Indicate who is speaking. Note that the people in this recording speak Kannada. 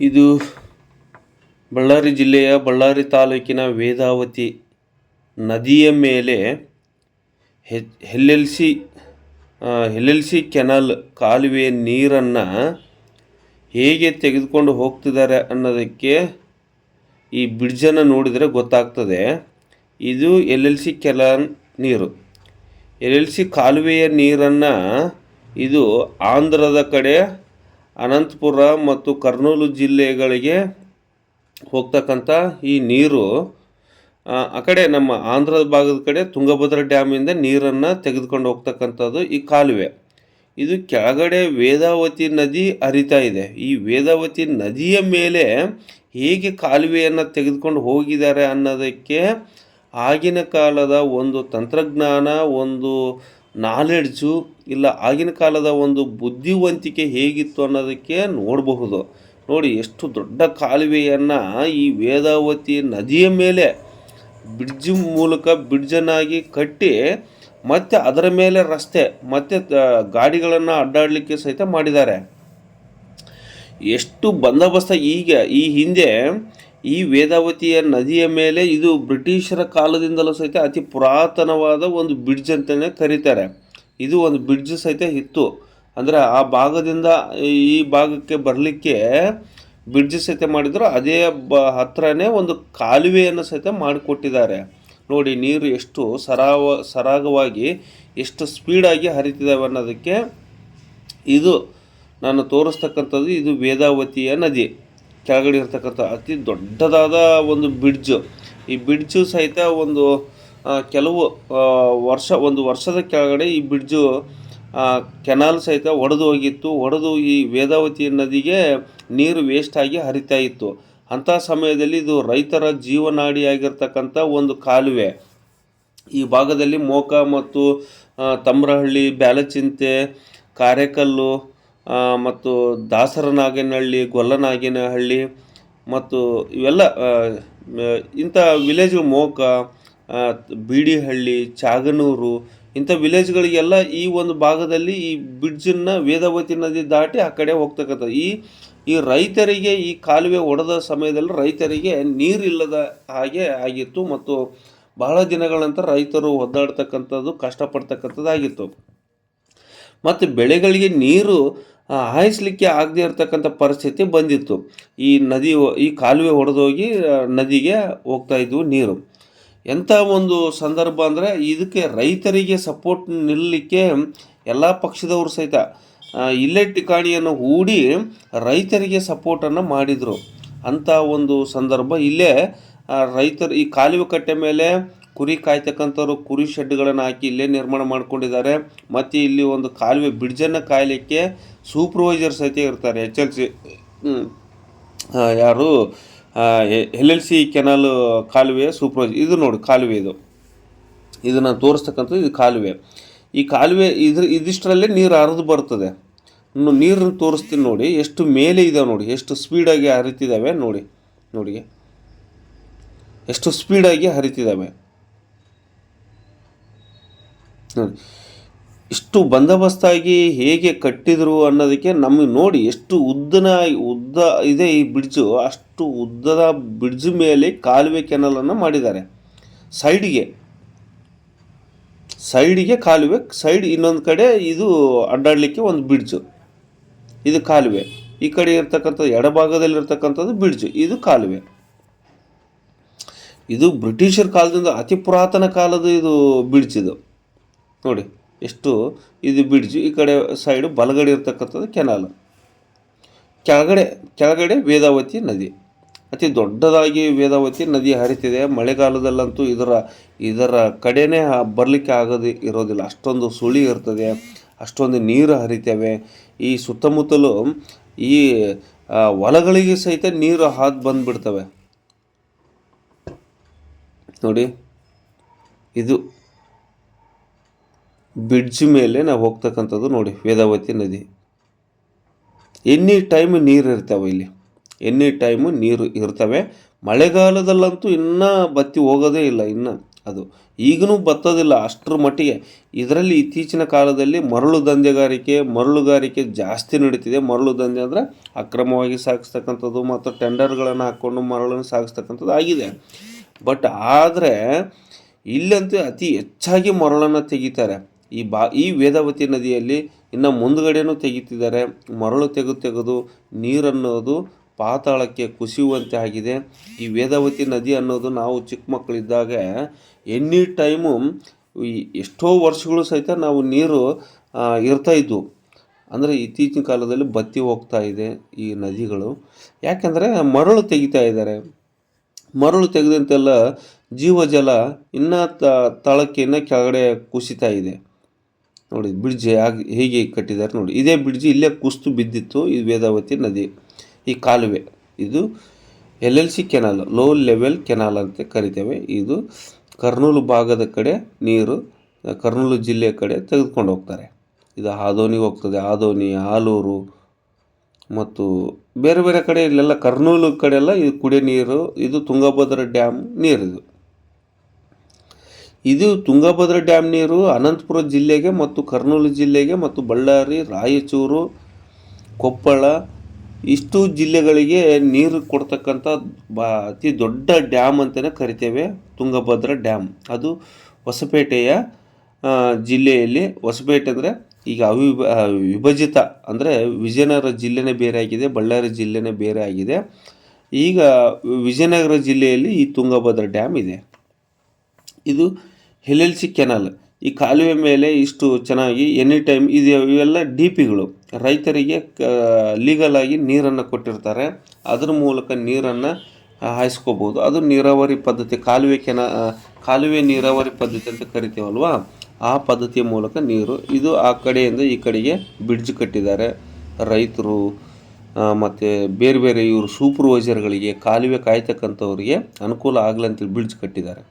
Speaker 1: ಇದು ಬಳ್ಳಾರಿ ಜಿಲ್ಲೆಯ ಬಳ್ಳಾರಿ ತಾಲೂಕಿನ ವೇದಾವತಿ ನದಿಯ ಮೇಲೆ L L C L L canal ಕಾಲುವೆಯ ನೀರನ್ನು ಹೇಗೆ ತೆಗೆದುಕೊಂಡು ಹೋಗ್ತಿದ್ದಾರೆ ಅನ್ನೋದಕ್ಕೆ ಈ ಬ್ರಿಡ್ಜನ್ನು ನೋಡಿದರೆ ಗೊತ್ತಾಗ್ತದೆ. ಇದು ಎಲ್ ಎಲ್ ಸಿ ಕೆಲ ನೀರು. ಎಲ್ ಎಲ್ ಸಿ ಕಾಲುವೆಯ ನೀರನ್ನು ಇದು ಆಂಧ್ರದ ಕಡೆ ಅನಂತಪುರ ಮತ್ತು ಕರ್ನೂಲು ಜಿಲ್ಲೆಗಳಿಗೆ ಹೋಗ್ತಕ್ಕಂಥ ಈ ನೀರು ಆ, ಕಡೆ ನಮ್ಮ ಆಂಧ್ರದ ಭಾಗದ ಕಡೆ ತುಂಗಭದ್ರಾ ಡ್ಯಾಮಿಂದ ನೀರನ್ನು ತೆಗೆದುಕೊಂಡು ಹೋಗ್ತಕ್ಕಂಥದ್ದು ಈ ಕಾಲುವೆ. ಇದು ಕೆಳಗಡೆ ವೇದಾವತಿ ನದಿ ಹರಿತಾ ಇದೆ. ಈ ವೇದಾವತಿ ನದಿಯ ಮೇಲೆ ಹೇಗೆ ಕಾಲುವೆಯನ್ನು ತೆಗೆದುಕೊಂಡು ಹೋಗಿದ್ದಾರೆ ಅನ್ನೋದಕ್ಕೆ ಆಗಿನ ಕಾಲದ ಒಂದು ತಂತ್ರಜ್ಞಾನ ಒಂದು ನಾಲೆಡ್ಜು ಇಲ್ಲ ಆಗಿನ ಕಾಲದ ಒಂದು ಬುದ್ಧಿವಂತಿಕೆ ಹೇಗಿತ್ತು ಅನ್ನೋದಕ್ಕೆ ನೋಡಬಹುದು. ನೋಡಿ, ಎಷ್ಟು ದೊಡ್ಡ ಕಾಲುವೆಯನ್ನು ಈ ವೇದಾವತಿ ನದಿಯ ಮೇಲೆ ಬ್ರಿಡ್ಜ್ ಮೂಲಕ ಬ್ರಿಡ್ಜನ್ನಾಗಿ ಕಟ್ಟಿ ಮತ್ತೆ ಅದರ ಮೇಲೆ ರಸ್ತೆ, ಮತ್ತೆ ಗಾಡಿಗಳನ್ನು ಅಡ್ಡಾಡಲಿಕ್ಕೆ ಸಹಿತ ಮಾಡಿದ್ದಾರೆ. ಎಷ್ಟು ಬಂದೋಬಸ್ತ ಈಗ, ಈ ಹಿಂದೆ ಈ ವೇದಾವತಿಯ ನದಿಯ ಮೇಲೆ ಇದು ಬ್ರಿಟಿಷರ ಕಾಲದಿಂದಲೂ ಸಹಿತ ಅತಿ ಪುರಾತನವಾದ ಒಂದು ಬ್ರಿಡ್ಜ್ ಅಂತಲೇ ಕರೀತಾರೆ. ಇದು ಒಂದು ಬ್ರಿಡ್ಜ್ ಸಹಿತ ಇತ್ತು. ಅಂದರೆ ಆ ಭಾಗದಿಂದ ಈ ಭಾಗಕ್ಕೆ ಬರಲಿಕ್ಕೆ ಬ್ರಿಡ್ಜ್ ಸಹಿತ ಮಾಡಿದ್ರು. ಅದೇ ಬ ಹತ್ರನೇ ಒಂದು ಕಾಲುವೆಯನ್ನು ಸಹಿತ ಮಾಡಿಕೊಟ್ಟಿದ್ದಾರೆ. ನೋಡಿ ನೀರು ಎಷ್ಟು ಸರಾವ ಸರಾಗವಾಗಿ ಎಷ್ಟು ಸ್ಪೀಡಾಗಿ ಹರಿತಿದ್ದಾವೆ ಅನ್ನೋದಕ್ಕೆ ಇದು ನಾನು ತೋರಿಸ್ತಕ್ಕಂಥದ್ದು ಇದು ವೇದಾವತಿಯ ನದಿ. ಕೆಳಗಡೆ ಇರ್ತಕ್ಕಂಥ ಅತಿ ದೊಡ್ಡದಾದ ಒಂದು ಬ್ರಿಡ್ಜು ಈ ಬ್ರಿಡ್ಜು ಸಹಿತ ಒಂದು ಕೆಲವು ವರ್ಷ, ಒಂದು ವರ್ಷದ ಕೆಳಗಡೆ ಈ ಬ್ರಿಡ್ಜು ಕೆನಾಲ್ ಸಹಿತ ಒಡೆದು ಹೋಗಿತ್ತು. ಒಡೆದು ಈ ವೇದಾವತಿ ನದಿಗೆ ನೀರು ವೇಸ್ಟ್ ಆಗಿ ಹರಿತಾ ಇತ್ತು. ಅಂಥ ಸಮಯದಲ್ಲಿ ಇದು ರೈತರ ಜೀವನಾಡಿಯಾಗಿರ್ತಕ್ಕಂಥ ಒಂದು ಕಾಲುವೆ. ಈ ಭಾಗದಲ್ಲಿ ಮೋಕ ಮತ್ತು ತಮ್ರಹಳ್ಳಿ, ಬ್ಯಾಲಚಿಂತೆ, ಕಾರೆಕಲ್ಲು ಮತ್ತು ದಾಸರನಾಗೇನಹಳ್ಳಿ, ಗೊಲ್ಲನಾಗೇನಹಳ್ಳಿ ಮತ್ತು ಇವೆಲ್ಲ ಇಂಥ ವಿಲೇಜ್ ಮೋಕ ಬೀಡಿಹಳ್ಳಿ, ಚಾಗನೂರು ಇಂಥ ವಿಲೇಜ್ಗಳಿಗೆಲ್ಲ ಈ ಒಂದು ಭಾಗದಲ್ಲಿ ಈ ಬ್ರಿಡ್ಜನ್ನು ವೇದಾವತಿ ನದಿ ದಾಟಿ ಆ ಕಡೆ ಹೋಗ್ತಕ್ಕಂಥ ಈ ಈ ರೈತರಿಗೆ ಈ ಕಾಲುವೆ ಒಡೆದ ಸಮಯದಲ್ಲಿ ರೈತರಿಗೆ ನೀರಿಲ್ಲದ ಹಾಗೆ ಆಗಿತ್ತು ಮತ್ತು ಬಹಳ ದಿನಗಳ ನಂತರ ರೈತರು ಒದ್ದಾಡ್ತಕ್ಕಂಥದ್ದು, ಕಷ್ಟಪಡ್ತಕ್ಕಂಥದ್ದಾಗಿತ್ತು. ಮತ್ತು ಬೆಳೆಗಳಿಗೆ ನೀರು ಹಾಯಿಸಲಿಕ್ಕೆ ಆಗದೇ ಇರತಕ್ಕಂಥ ಪರಿಸ್ಥಿತಿ ಬಂದಿತ್ತು. ಈ ನದಿ ಈ ಕಾಲುವೆ ಹೊಡೆದೋಗಿ ನದಿಗೆ ಹೋಗ್ತಾ ಇದ್ವು ನೀರು. ಎಂಥ ಒಂದು ಸಂದರ್ಭ ಅಂದರೆ ಇದಕ್ಕೆ ರೈತರಿಗೆ ಸಪೋರ್ಟ್ ನಿಲ್ಲಲಿಕ್ಕೆ ಎಲ್ಲ ಪಕ್ಷದವರು ಸಹಿತ ಇಲ್ಲೇ ಠಿಕಾಣಿಯನ್ನು ಹೂಡಿ ರೈತರಿಗೆ ಸಪೋರ್ಟನ್ನು ಮಾಡಿದರು. ಅಂಥ ಒಂದು ಸಂದರ್ಭ ಇಲ್ಲೇ ರೈತರು ಈ ಕಾಲುವೆ ಕಟ್ಟೆ ಮೇಲೆ ಕುರಿ ಕಾಯ್ತಕ್ಕಂಥವ್ರು ಕುರಿ ಶೆಡ್ಗಳನ್ನು ಹಾಕಿ ಇಲ್ಲೇ ನಿರ್ಮಾಣ ಮಾಡ್ಕೊಂಡಿದ್ದಾರೆ. ಮತ್ತು ಇಲ್ಲಿ ಒಂದು ಕಾಲುವೆ ಬ್ರಿಡ್ಜನ್ನು ಕಾಯಲಿಕ್ಕೆ ಸೂಪರ್ವೈಸರ್ ಸಹಿತ ಇರ್ತಾರೆ. ಎಚ್ ಎಲ್ ಸಿ ಯಾರು ಎಲ್ ಎಲ್ ಸಿ ಕೆನಾಲ್ ಕಾಲುವೆ ಸೂಪರ್ವೈಸರ್ ಇದು ನೋಡಿ ಕಾಲುವೆ ಇದು. ಇದನ್ನು ನಾನು ತೋರಿಸ್ತಕ್ಕಂಥದ್ದು ಇದು ಕಾಲುವೆ. ಈ ಕಾಲುವೆ ಇದ್ರ, ಇದಿಷ್ಟರಲ್ಲೇ ನೀರು ಹರಿದು ಬರ್ತದೆ. ನೀರನ್ನು ತೋರಿಸ್ತೀನಿ ನೋಡಿ. ಎಷ್ಟು ಮೇಲೆ ಇದಾವೆ ನೋಡಿ. ಎಷ್ಟು ಸ್ಪೀಡಾಗಿ ಹರಿತಿದ್ದಾವೆ ನೋಡಿ ನೋಡಿ ಎಷ್ಟು ಸ್ಪೀಡಾಗಿ ಹರಿತಿದ್ದಾವೆ. ಇಷ್ಟು ಬಂದೋಬಸ್ತಾಗಿ ಹೇಗೆ ಕಟ್ಟಿದರು ಅನ್ನೋದಕ್ಕೆ ನಮಗೆ ನೋಡಿ ಎಷ್ಟು ಉದ್ದನ, ಉದ್ದ ಇದೆ ಈ ಬ್ರಿಡ್ಜು, ಅಷ್ಟು ಉದ್ದದ ಬ್ರಿಡ್ಜ್ ಮೇಲೆ ಕಾಲುವೆ ಕೆನಲನ್ನು ಮಾಡಿದ್ದಾರೆ. ಸೈಡಿಗೆ ಸೈಡಿಗೆ ಕಾಲುವೆ, ಸೈಡ್ ಇನ್ನೊಂದು ಕಡೆ ಇದು ಅಡ್ಡಾಡಲಿಕ್ಕೆ ಒಂದು ಬ್ರಿಡ್ಜು. ಇದು ಕಾಲುವೆ. ಈ ಕಡೆ ಇರ್ತಕ್ಕಂಥದ್ದು, ಎಡಭಾಗದಲ್ಲಿರ್ತಕ್ಕಂಥದ್ದು ಬ್ರಿಡ್ಜು, ಇದು ಕಾಲುವೆ. ಇದು ಬ್ರಿಟಿಷರ ಕಾಲದಿಂದ ಅತಿ ಪುರಾತನ ಕಾಲದ ಇದು ಬ್ರಿಡ್ಜ್ ಇದು. ನೋಡಿ, ಎಷ್ಟು ಇದು ಬಿಡ್ಜು ಈ ಕಡೆ ಸೈಡು ಬಲಗಡೆ ಇರ್ತಕ್ಕಂಥದ್ದು ಕೆನಾಲ್ ಕೆಳಗಡೆ ಕೆಳಗಡೆ ವೇದಾವತಿ ನದಿ. ಅತಿ ದೊಡ್ಡದಾಗಿ ವೇದಾವತಿ ನದಿ ಹರಿತಿದೆ. ಮಳೆಗಾಲದಲ್ಲಂತೂ ಇದರ ಇದರ ಕಡೆನೇ ಬರಲಿಕ್ಕೆ ಆಗದೆ ಇರೋದಿಲ್ಲ. ಅಷ್ಟೊಂದು ಸುಳಿ ಇರ್ತದೆ, ಅಷ್ಟೊಂದು ನೀರು ಹರಿತವೆ. ಈ ಸುತ್ತಮುತ್ತಲು ಈ ಹೊಲಗಳಿಗೆ ಸಹಿತ ನೀರು ಹಾದು ಬಂದುಬಿಡ್ತವೆ. ನೋಡಿ, ಇದು ಬ್ರಿಡ್ಜ್ ಮೇಲೆ ನಾವು ಹೋಗ್ತಕ್ಕಂಥದ್ದು ನೋಡಿ, ವೇದಾವತಿ ನದಿ. ಎನಿ ಟೈಮ್ ನೀರು ಇರ್ತವೆ ಇಲ್ಲಿ. ಎನಿ ಟೈಮು ನೀರು ಇರ್ತವೆ. ಮಳೆಗಾಲದಲ್ಲಂತೂ ಇನ್ನೂ ಬತ್ತಿ ಹೋಗೋದೇ ಇಲ್ಲ ಇನ್ನು ಅದು. ಈಗಲೂ ಬತ್ತೋದಿಲ್ಲ, ಅಷ್ಟರ ಮಟ್ಟಿಗೆ. ಇದರಲ್ಲಿ ಇತ್ತೀಚಿನ ಕಾಲದಲ್ಲಿ ಮರಳು ದಂಧೆಗಾರಿಕೆ ಮರಳುಗಾರಿಕೆ ಜಾಸ್ತಿ ನಡೀತಿದೆ. ಮರಳು ದಂಧೆ ಅಂದರೆ ಅಕ್ರಮವಾಗಿ ಸಾಗಿಸ್ತಕ್ಕಂಥದ್ದು ಮತ್ತು ಟೆಂಡರ್ಗಳನ್ನು ಹಾಕ್ಕೊಂಡು ಮರಳನ್ನು ಸಾಗಿಸ್ತಕ್ಕಂಥದ್ದು ಆಗಿದೆ. ಬಟ್ ಆದರೆ ಇಲ್ಲಂತೂ ಅತಿ ಹೆಚ್ಚಾಗಿ ಮರಳನ್ನು ತೆಗಿತಾರೆ. ಈ ಬಾ, ಈ ವೇದಾವತಿ ನದಿಯಲ್ಲಿ ಇನ್ನು ಮುಂದುಗಡೆಯೂ ತೆಗಿತಿದ್ದಾರೆ. ಮರಳು ತೆಗೆದು ತೆಗೆದು ನೀರನ್ನೋದು ಪಾತಾಳಕ್ಕೆ ಕುಸಿಯುವಂತೆ ಆಗಿದೆ. ಈ ವೇದಾವತಿ ನದಿ ಅನ್ನೋದು ನಾವು ಚಿಕ್ಕ ಮಕ್ಕಳಿದ್ದಾಗ ಎನಿ ಟೈಮು ಎಷ್ಟೋ ವರ್ಷಗಳು ಸಹಿತ ನಾವು ನೀರು ಇರ್ತಾಯಿದ್ವು ಅಂದರೆ ಇತ್ತೀಚಿನ ಕಾಲದಲ್ಲಿ ಬತ್ತಿ ಹೋಗ್ತಾ ಇದೆ ಈ ನದಿಗಳು. ಯಾಕೆಂದರೆ ಮರಳು ತೆಗಿತಾ ಇದ್ದಾರೆ. ಮರಳು ತೆಗೆದಂತೆಲ್ಲ ಜೀವಜಲ ಇನ್ನೂ ತಳಕ್ಕೆ ಇನ್ನೂ ಕೆಳಗಡೆ ಕುಸಿತಾ ಇದೆ. ನೋಡಿ, ಬ್ರಿಡ್ಜ್ ಆಗಿ ಹೇಗೆ ಕಟ್ಟಿದ್ದಾರೆ ನೋಡಿ. ಇದೇ ಬ್ರಿಡ್ಜ್ ಇಲ್ಲೇ ಕುಸ್ತು ಬಿದ್ದಿತ್ತು ಈ ವೇದಾವತಿ ನದಿ, ಈ ಕಾಲುವೆ. ಇದು L L C canal low level canal ಅಂತ ಕರಿತೇವೆ. ಇದು ಕರ್ನೂಲು ಭಾಗದ ಕಡೆ ನೀರು, ಕರ್ನೂಲು ಜಿಲ್ಲೆಯ ಕಡೆ ತೆಗೆದುಕೊಂಡು ಹೋಗ್ತಾರೆ. ಇದು ಆದೋನಿಗೆ ಹೋಗ್ತದೆ. ಆದೋನಿ ಆಲೂರು ಮತ್ತು ಬೇರೆ ಬೇರೆ ಕಡೆ ಇಲ್ಲೆಲ್ಲ ಕರ್ನೂಲು ಕಡೆ ಎಲ್ಲ ಇದು ಕುಡಿಯೋ ನೀರು, ಇದು ತುಂಗಭದ್ರಾ ಡ್ಯಾಮ್ ನೀರಿದು. ಇದು ತುಂಗಭದ್ರಾ ಡ್ಯಾಮ್ ನೀರು, ಅನಂತಪುರ ಜಿಲ್ಲೆಗೆ ಮತ್ತು ಕರ್ನೂಲು ಜಿಲ್ಲೆಗೆ ಮತ್ತು ಬಳ್ಳಾರಿ, ರಾಯಚೂರು, ಕೊಪ್ಪಳ, ಇಷ್ಟು ಜಿಲ್ಲೆಗಳಿಗೆ ನೀರು ಕೊಡ್ತಕ್ಕಂಥ ಬಾ, ಅತಿ ದೊಡ್ಡ ಡ್ಯಾಮ್ ಅಂತಲೇ ಕರಿತೇವೆ, ತುಂಗಭದ್ರಾ ಡ್ಯಾಮ್ ಅದು ಹೊಸಪೇಟೆಯ ಜಿಲ್ಲೆಯಲ್ಲಿ. ಹೊಸಪೇಟೆ ಅಂದರೆ ಈಗ ಅವಿಭ ವಿಭಜಿತ ಅಂದರೆ ವಿಜಯನಗರ ಜಿಲ್ಲೆನೇ ಬೇರೆ ಆಗಿದೆ, ಬಳ್ಳಾರಿ ಜಿಲ್ಲೆನೇ ಬೇರೆ ಆಗಿದೆ. ಈಗ ವಿಜಯನಗರ ಜಿಲ್ಲೆಯಲ್ಲಿ ಈ ತುಂಗಭದ್ರಾ ಡ್ಯಾಮ್ ಇದೆ. ಇದು ಎಲ್ ಎಲ್ ಸಿ ಕೆನಾಲ್ ಈ ಕಾಲುವೆ ಮೇಲೆ ಇಷ್ಟು ಚೆನ್ನಾಗಿ ಎನಿ ಟೈಮ್ ಇದು ಇವೆಲ್ಲ ಡಿ ಪಿಗಳು ರೈತರಿಗೆ ಲೀಗಲ್ ಆಗಿ ನೀರನ್ನು ಕೊಟ್ಟಿರ್ತಾರೆ. ಅದ್ರ ಮೂಲಕ ನೀರನ್ನು ಹಾಯಿಸ್ಕೋಬೋದು. ಅದು ನೀರಾವರಿ ಪದ್ಧತಿ, ಕಾಲುವೆ ಕೆನ ಕಾಲುವೆ ನೀರಾವರಿ ಪದ್ಧತಿ ಅಂತ ಕರಿತೀವಲ್ವಾ? ಆ ಪದ್ಧತಿಯ ಮೂಲಕ ನೀರು. ಇದು ಆ ಕಡೆಯಿಂದ ಈ ಕಡೆಗೆ ಬ್ರಿಡ್ಜ್ ಕಟ್ಟಿದ್ದಾರೆ. ರೈತರು ಮತ್ತು ಬೇರೆ ಬೇರೆ ಇವರು ಸೂಪರ್ವೈಸರ್ಗಳಿಗೆ ಕಾಲುವೆ ಕಾಯ್ತಕ್ಕಂಥವ್ರಿಗೆ ಅನುಕೂಲ ಆಗಲಂತೇಳಿ ಬ್ರಿಡ್ಜ್ ಕಟ್ಟಿದ್ದಾರೆ.